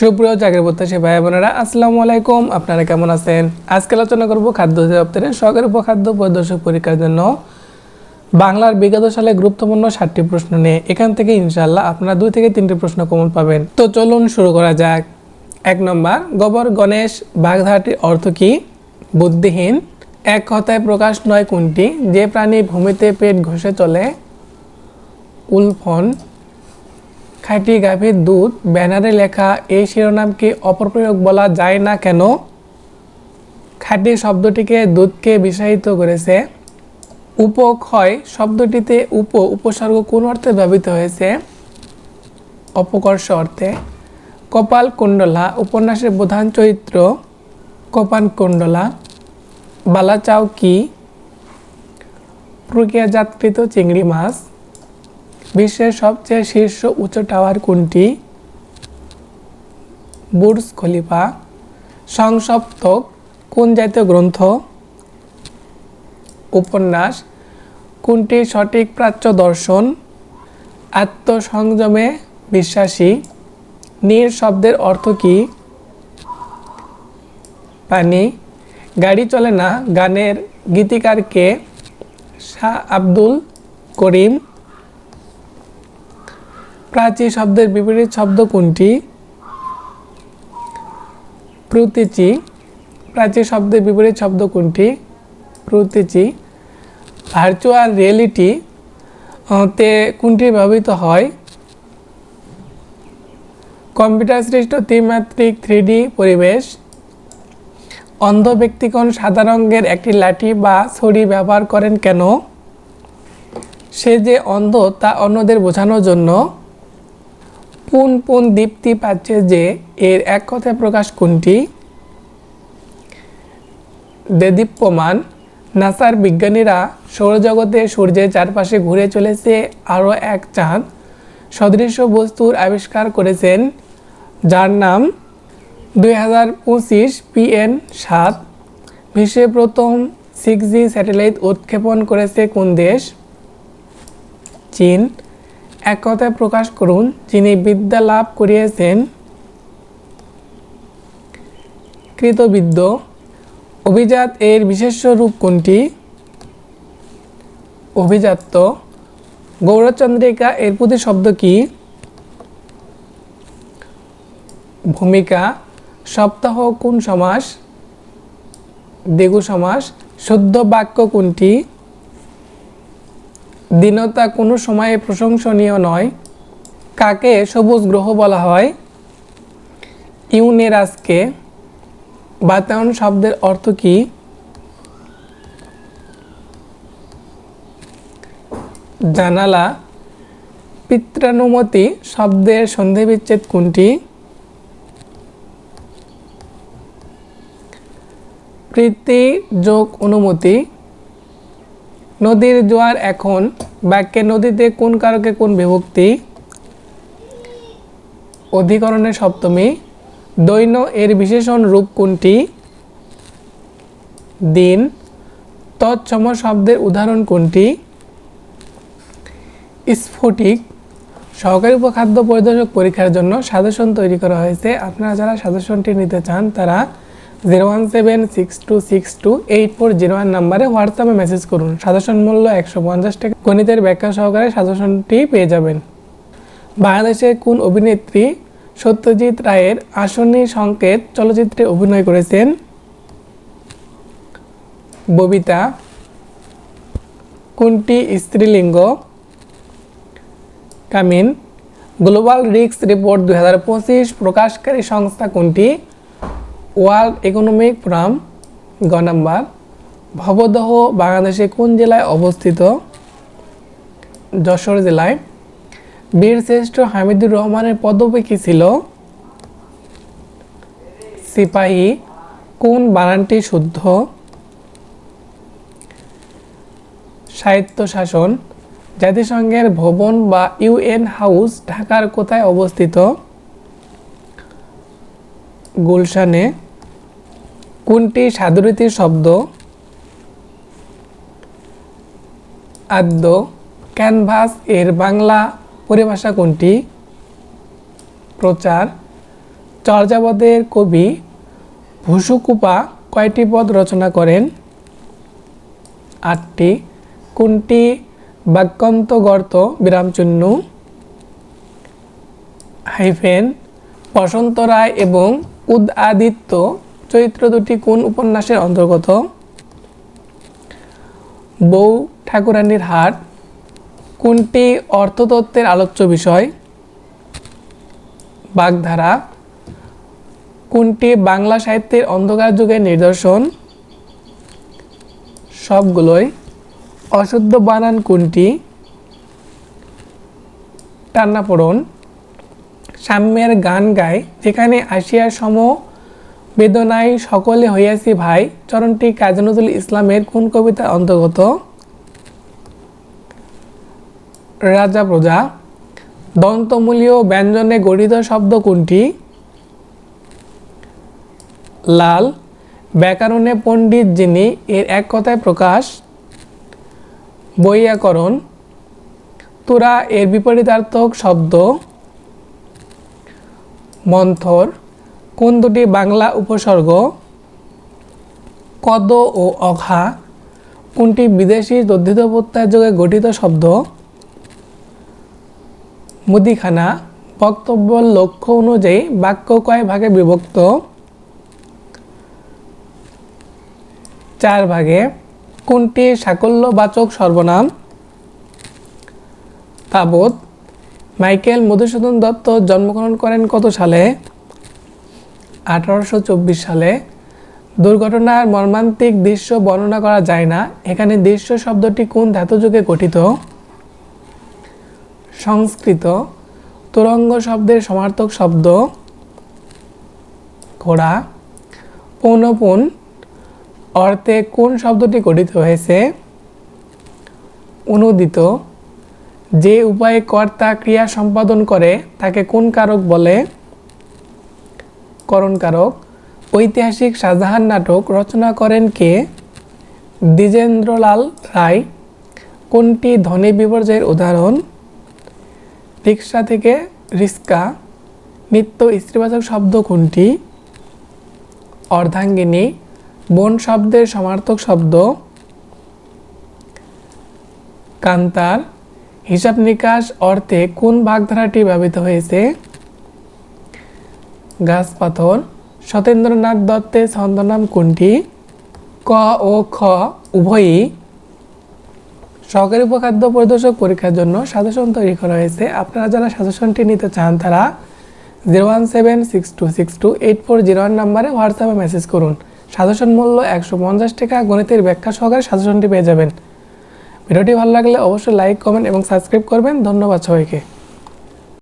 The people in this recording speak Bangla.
সুপ্রিয় চাকরি প্রত্যাশী ভাই বোনেরা, আসসালামু আলাইকুম। আপনারা কেমন আছেন? আজকে আলোচনা করব খাদ্য অধিদপ্তরের সরকারি উপখাদ্য পরিদর্শক পরীক্ষার জন্য বাংলার বিগত সালে গুরুত্বপূর্ণ ষাটটি প্রশ্ন নিয়ে। এখান থেকে ইনশাল্লাহ আপনারা দুই থেকে তিনটি প্রশ্ন কমন পাবেন। তো চলুন শুরু করা যাক। এক নম্বর, গোবর, গণেশ বাগধাটির অর্থ কি? বুদ্ধিহীন। এক কথায় প্রকাশ নয় কোনটি? যে প্রাণী ভূমিতে পেট ঘষে চলে, উলফন। খাঁটি গাভীর দুধ, ব্যানারে লেখা এই শিরোনামকে অপপ্রয়োগ বলা যায় না কেন? খাঁটি শব্দটিকে দুধকে বিষায়িত করেছে। উপক্ষয় শব্দটিতে উপ উপসর্গ কোন অর্থে ব্যবহৃত হয়েছে? অপকর্ষ অর্থে কপাল কুণ্ডলা, উপন্যাসের প্রধান চরিত্র কপান কুণ্ডলা। বালাচাও কি? প্রক্রিয়াজাতকৃত চিংড়ি মাছ। বিশ্বের সবচেয়ে শীর্ষ উঁচু টাওয়ার কোনটি? বুর্জ খলিফা, সংসপ্তক, কোন জাতীয় গ্রন্থ? উপন্যাস, কোনটি সঠিক প্রাচ্য দর্শন? আত্মসংযমে বিশ্বাসী নীর শব্দের অর্থ কী? পানি, গাড়ি চলে না, গানের গীতিকার কে? শাহ আব্দুল করিম। প্রাচী শব্দের বিপরীত শব্দ কোনটি? প্রতীচি। প্রাচী শব্দের বিপরীত শব্দ কোনটি? প্রতীচি। ভার্চুয়াল রিয়েলিটি তে কোনটি ব্যবহৃত হয়? কম্পিউটার সৃষ্ট ত্রিমাত্রিক থ্রিডি পরিবেশ। অন্ধ ব্যক্তিগণ সাদা রঙের একটি লাঠি বা ছড়ি ব্যবহার করেন কেন? সে যে অন্ধ, তা অন্যদের বোঝানোর জন্য। পুন পুন দীপ্তি পাচ্ছে যে এর এক কথায় প্রকাশ কোনটি? দেদীপ্যমান নাসার বিজ্ঞানীরা সৌরজগতে সূর্যের চারপাশে ঘুরে চলেছে আরও এক চাঁদ। সদৃশ বস্তুর আবিষ্কার করেছেন, যার নাম দুই হাজার পঁচিশ পিএন সাত। বিশ্বে প্রথম সিক্স জি স্যাটেলাইট উৎক্ষেপণ করেছে কোন দেশ? চীন। এক কথায় প্রকাশ করুন, যিনি বিদ্যা লাভ করিয়েছেন, কৃতবিদ্য, অভিজাত এর বিশেষ্য রূপ কোনটি? অভিজাত্য, গৌরচন্দ্রিকা এর প্রতি শব্দ কি? ভূমিকা, সপ্তাহ কোন সমাস? দেগু সমাস, শুদ্ধ বাক্য কোনটি? দীনতা কোনো সময়ে প্রশংসনীয় নয়। কাকে সবুজ গ্রহ বলা হয়? ইউনেরাসকে। বাতায়ন শব্দের অর্থ কি? জানালা। পিত্রানুমতি শব্দের সন্ধি বিচ্ছেদ কোনটি? প্রীতি যোগ অনুমতি। নদীর জোয়ার এখন বাক্যে নদীতে কোন কারকে কোন বিভক্তি? অধিকরণের সপ্তমী, দৈন্য এর বিশেষণ রূপ কোনটি? দিন, তৎসম শব্দের উদাহরণ কোনটি? স্ফটিক, সহকারী উপখাদ্য পরিদর্শক পরীক্ষার জন্য সাজেশন তৈরি করা হয়েছে। আপনারা যারা সাজেশনটি নিতে চান, তারা zero one seven six two six two eight four zero one নাম্বারে হোয়াটসঅ্যাপে মেসেজ করুন। সাজেশন মূল্য একশো পঞ্চাশ টাকা। গণিতের ব্যাখ্যা সহকারে সাজেশনটি পেয়ে যাবেন। বাংলাদেশের কোন অভিনেত্রী সত্যজিৎ রায়ের আসনী সংকেত চলচ্চিত্রে অভিনয় করেছেন? ববিতা। কোনটি স্ত্রীলিঙ্গ? কামিন। গ্লোবাল রিস্ক রিপোর্ট দু হাজার পঁচিশ প্রকাশকারী সংস্থা কোনটি? ওয়ার্ল্ড ইকোনমিক ফোরাম, গ নাম্বার, ভবদহ বাংলাদেশে কোন জেলায় অবস্থিত? যশোর জেলায়। বীরশ্রেষ্ঠ হামিদুর রহমানের পদবী কী ছিল? সিপাহী, কোন বানানটি শুদ্ধ? সাহিত্য শাসন জাতিসংঘের ভবন বা ইউএন হাউস ঢাকার কোথায় অবস্থিত? গুলশানে কোনটি সাধুরীতির শব্দ? আদ্য, ক্যানভাস, এর বাংলা পরিভাষা কোনটি? প্রচার, চর্যাপদের কবি ভুসুকুপা কয়টি পদ রচনা করেন? আটটি। কোনটি বাক্যান্ত গর্ত? বিরামচিহ্ন। হাইফেন, বসন্ত রায় এবং উদ আদিত্য চরিত্র দুটি কোন উপন্যাসের অন্তর্গত? বউ ঠাকুরানীর হাট। কোনটি অর্থতত্ত্বের আলোচ্য বিষয়? বাগধারা। কোনটি বাংলা সাহিত্যের অন্ধকার যুগের নিদর্শন? সবগুলোই। অশুদ্ধ বানান কোনটি? টান্নাপোড়ন। সাম্যের গান গায়, যেখানে আসিয়া সম বেদনায় সকলে হইয়াছি ভাই। চরণটি কাজী নজরুল ইসলামের কোন কবিতার অন্তর্গত? রাজা প্রজা, দন্তমূলীয় ব্যঞ্জনে গঠিত শব্দ কোনটি? লাল, ব্যাকরণে পণ্ডিত যিনি, এর এক কথায় প্রকাশ বৈয়াকরণ তুরা এর বিপরীতার্থক শব্দ। মন্থর, কোন দুটি বাংলা উপসর্গ? কদ ও অঘা, কোনটি বিদেশি তদ্ধিত প্রত্যয় যোগে গঠিত শব্দ? মুদিখানা, বক্তব্য লক্ষ্য অনুযায়ী বাক্য কয় ভাগে বিভক্ত? চার ভাগে, কোনটি সাকল্যবাচক সর্বনাম? তাবৎ মাইকেল মধুসূদন দত্ত জন্মগ্রহণ করেন কত সালে? আঠারোশো চব্বিশ সালে। দুর্ঘটনার মর্মান্তিক দৃশ্য বর্ণনা করা যায় না। এখানে দৃশ্য শব্দটি কোন ধাতুযুগে গঠিত? সংস্কৃত। তুরঙ্গ শব্দের সমার্থক শব্দ ঘোড়া। পৌনপুন। অর্থে কোন শব্দটি গঠিত হয়েছে? অনুদিত। যে উপায়ে কর্তা ক্রিয়া সম্পাদন করে, তাকে কোন কারক বলে? করণ কারক। ঐতিহাসিক শাহজাহান নাটক রচনা করেন কে? দ্বিজেন্দ্রলাল রায়। কোনটি ধ্বনি বিপর্যয়ের উদাহরণ? রিক্সা থেকে রিস্কা নিত্য স্ত্রীবাচক শব্দ কোনটি? অর্ধাঙ্গিনী। বন শব্দের সমার্থক শব্দ। কান্তার। হিসাব নিকাশ অর্থে কোন ভাগধারাটি ব্যবহৃত হয়েছে? গাছ, পাথর। সতেন্দ্রনাথ দত্তের ছন্দনাম কোনটি? ক ও খ উভয়ই সহকারী উপখাদ্য পরিদর্শক পরীক্ষার জন্য সাজেশন তৈরি করা হয়েছে। আপনারা যারা সাজেশনটি নিতে চান তারা zero one seven six two six two eight four zero one নাম্বারে হোয়াটসঅ্যাপে মেসেজ করুন। সাজেশন মূল্য একশো পঞ্চাশ টাকা। গণিতের ব্যাখ্যা সহকারে সাজেশনটি পেয়ে যাবেন। ভিডিওটি ভালো লাগলে অবশ্যই লাইক কমেন্ট এবং সাবস্ক্রাইব করবেন। ধন্যবাদ সবাইকে।